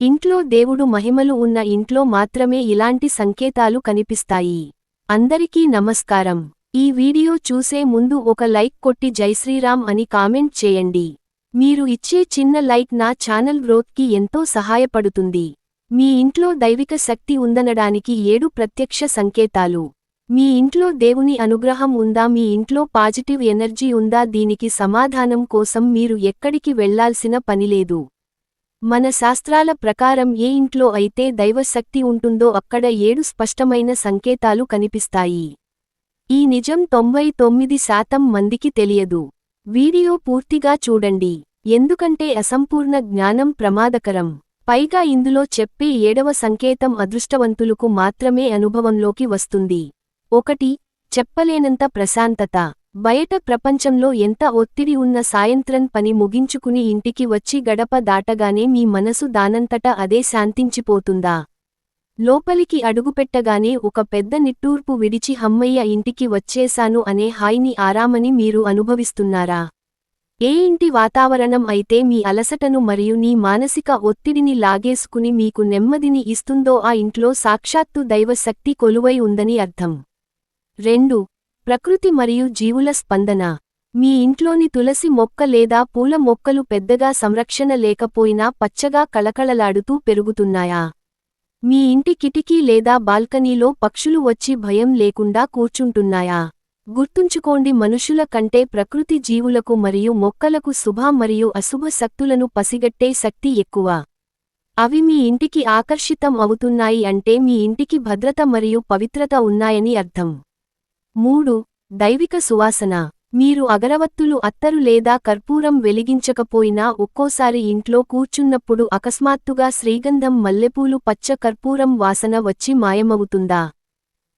ఇంట్లో దేవుడు మహిమలు ఉన్న ఇంట్లో మాత్రమే ఇలాంటి సంకేతాలు కనిపిస్తాయి. అందరికీ నమస్కారం. ఈ వీడియో చూసే ముందు ఒక లైక్ కొట్టి జైశ్రీరామ్ అని కామెంట్ చేయండి. మీరు ఇచ్చే చిన్న లైక్ నా ఛానల్ గ్రోత్కి ఎంతో సహాయపడుతుంది. మీ ఇంట్లో దైవిక శక్తి ఉందనడానికి ఏడు ప్రత్యక్ష సంకేతాలు. మీ ఇంట్లో దేవుని అనుగ్రహం ఉందా? మీ ఇంట్లో పాజిటివ్ ఎనర్జీ ఉందా? దీనికి సమాధానం కోసం మీరు ఎక్కడికి వెళ్ళాల్సిన పనిలేదు మన శాస్త్రాల ప్రకారం ఏ ఇంట్లో అయితే దైవశక్తి ఉంటుందో అక్కడ ఏడు స్పష్టమైన సంకేతాలు కనిపిస్తాయి. ఈ నిజం తొంభై తొమ్మిది శాతం మందికి తెలియదు. వీడియో పూర్తిగా చూడండి. ఎందుకంటే అసంపూర్ణ జ్ఞానం ప్రమాదకరం. పైగా ఇందులో చెప్పే ఏడవ సంకేతం అదృష్టవంతులకు మాత్రమే అనుభవంలోకి వస్తుంది. ఒకటి చెప్పలేనంత ప్రశాంతత. బయట ప్రపంచంలో ఎంత ఒత్తిడి ఉన్న సాయంత్రం పని ముగించుకుని ఇంటికి వచ్చి గడప దాటగానే మీ మనసు దానంతట అదే శాంతించిపోతుందా? లోపలికి అడుగుపెట్టగానే ఒక పెద్ద నిట్టూర్పు విడిచి హమ్మయ్య ఇంటికి వచ్చేశాను అనే హాయిని ఆరామని మీరు అనుభవిస్తున్నారా? ఏ ఇంటి వాతావరణం అయితే మీ అలసటను మరియు నీ మానసిక ఒత్తిడిని లాగేసుకుని మీకు నెమ్మదిని ఇస్తుందో ఆ ఇంట్లో సాక్షాత్తు దైవశక్తి కొలువై ఉందని అర్థం. రెండు ప్రకృతి మరియు జీవుల స్పందన. మీ ఇంట్లోని తులసి మొక్క లేదా పూల మొక్కలు పెద్దగా సంరక్షణ లేకపోయినా పచ్చగా కళకళలాడుతూ పెరుగుతున్నాయా? మీ ఇంటి కిటికీ లేదా బాల్కనీలో పక్షులు వచ్చి భయం లేకుండా కూర్చుంటున్నాయా? గుర్తుంచుకోండి మనుషుల కంటే ప్రకృతి జీవులకు మరియు మొక్కలకు శుభ మరియు అశుభ శక్తులను పసిగట్టే శక్తి ఎక్కువ. అవి మీ ఇంటికి ఆకర్షితం అవుతున్నాయి అంటే మీ ఇంటికి భద్రత మరియు పవిత్రత ఉన్నాయని అర్థం. మూడు దైవిక సువాసన. మీరు అగరవత్తులు అత్తరు లేదా కర్పూరం వెలిగించకపోయినా ఒక్కోసారి ఇంట్లో కూర్చున్నప్పుడు అకస్మాత్తుగా శ్రీగంధం మల్లెపూలు పచ్చ కర్పూరం వాసన వచ్చి మాయమవుతుందా?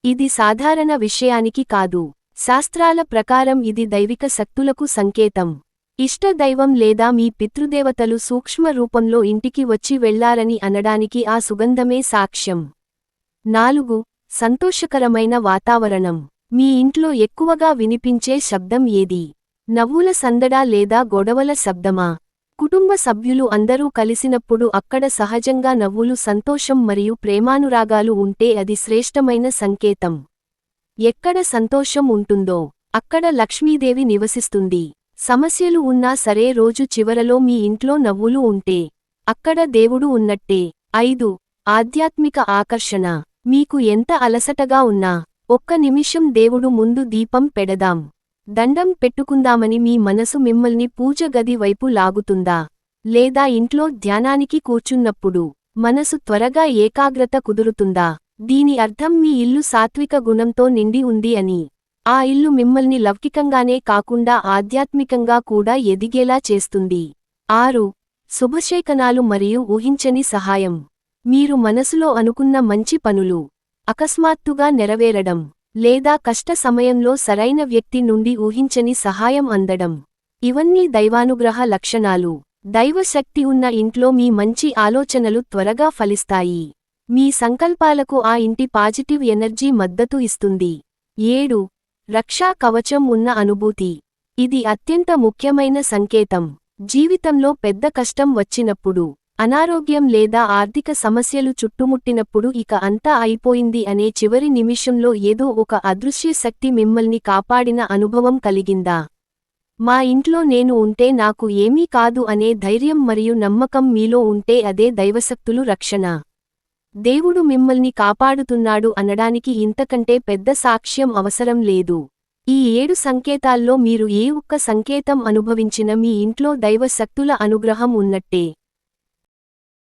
ఇది సాధారణ విషయానికి కాదు. శాస్త్రాల ప్రకారం ఇది దైవిక శక్తులకు సంకేతం. ఇష్ట దైవం లేదా మీ పితృదేవతలు సూక్ష్మ రూపంలో ఇంటికి వచ్చి వెళ్ళారని అనడానికి ఆ సుగంధమే సాక్ష్యం. నాలుగు సంతోషకరమైన వాతావరణం. మీ ఇంట్లో ఎక్కువగా వినిపించే శబ్దం ఏది? నవ్వుల సందడా లేదా గొడవల శబ్దమా? కుటుంబ సభ్యులు అందరూ కలిసినప్పుడు అక్కడ సహజంగా నవ్వులు సంతోషం మరియు ప్రేమానురాగాలు ఉంటే అది శ్రేష్టమైన సంకేతం. ఎక్కడ సంతోషం ఉంటుందో అక్కడ లక్ష్మీదేవి నివసిస్తుంది. సమస్యలు ఉన్నా సరే రోజు చివరలో మీ ఇంట్లో నవ్వులు ఉంటే అక్కడ దేవుడు ఉన్నట్టే. ఐదు. ఆధ్యాత్మిక ఆకర్షణ. మీకు ఎంత అలసటగా ఉన్నా ఒక్క నిమిషం దేవుడు ముందు దీపం పెడదాం. దండం పెట్టుకుందామని మీ మనసు మిమ్మల్ని పూజ గది వైపు లాగుతుందా? లేదా ఇంట్లో ధ్యానానికి కూర్చున్నప్పుడు మనసు త్వరగా ఏకాగ్రత కుదురుతుందా? దీని అర్థం మీ ఇల్లు సాత్విక గుణంతో నిండి ఉంది అని. ఆ ఇల్లు మిమ్మల్ని లౌకికంగానే కాకుండా ఆధ్యాత్మికంగా కూడా ఎదిగేలా చేస్తుంది. ఆరు శుభశేఖనాలు మరియు ఊహించని సహాయం. మీరు మనసులో అనుకున్న మంచి పనులు. అకస్మాత్తుగా నెరవేరడం లేదా కష్ట సమయంలో సరైన వ్యక్తి నుండి ఊహించని సహాయం అందడం. ఇవన్నీ దైవానుగ్రహ లక్షణాలు. దైవశక్తి ఉన్న ఇంట్లో మీ మంచి ఆలోచనలు త్వరగా ఫలిస్తాయి. మీ సంకల్పాలకు ఆ ఇంటి పాజిటివ్ ఎనర్జీ మద్దతు ఇస్తుంది. ఏడు. రక్షా కవచం ఉన్న అనుభూతి. ఇది అత్యంత ముఖ్యమైన సంకేతం. జీవితంలో పెద్ద కష్టం వచ్చినప్పుడు అనారోగ్యం లేదా ఆర్థిక సమస్యలు చుట్టుముట్టినప్పుడు ఇక అంతా అయిపోయింది అనే చివరి నిమిషంలో ఏదో ఒక అదృశ్య శక్తి మిమ్మల్ని కాపాడిన అనుభవం కలిగిందా? మా ఇంట్లో నేను ఉంటే నాకు ఏమీ కాదు అనే ధైర్యం మరియు నమ్మకం మీలో ఉంటే అదే దైవశక్తులు రక్షణ. దేవుడు మిమ్మల్ని కాపాడుతున్నాడు అనడానికి ఇంతకంటే పెద్ద సాక్ష్యం అవసరం లేదు. ఈ ఏడు సంకేతాల్లో మీరు ఏ ఒక్క సంకేతం అనుభవించిన మీ ఇంట్లో దైవశక్తుల అనుగ్రహం ఉన్నట్టే.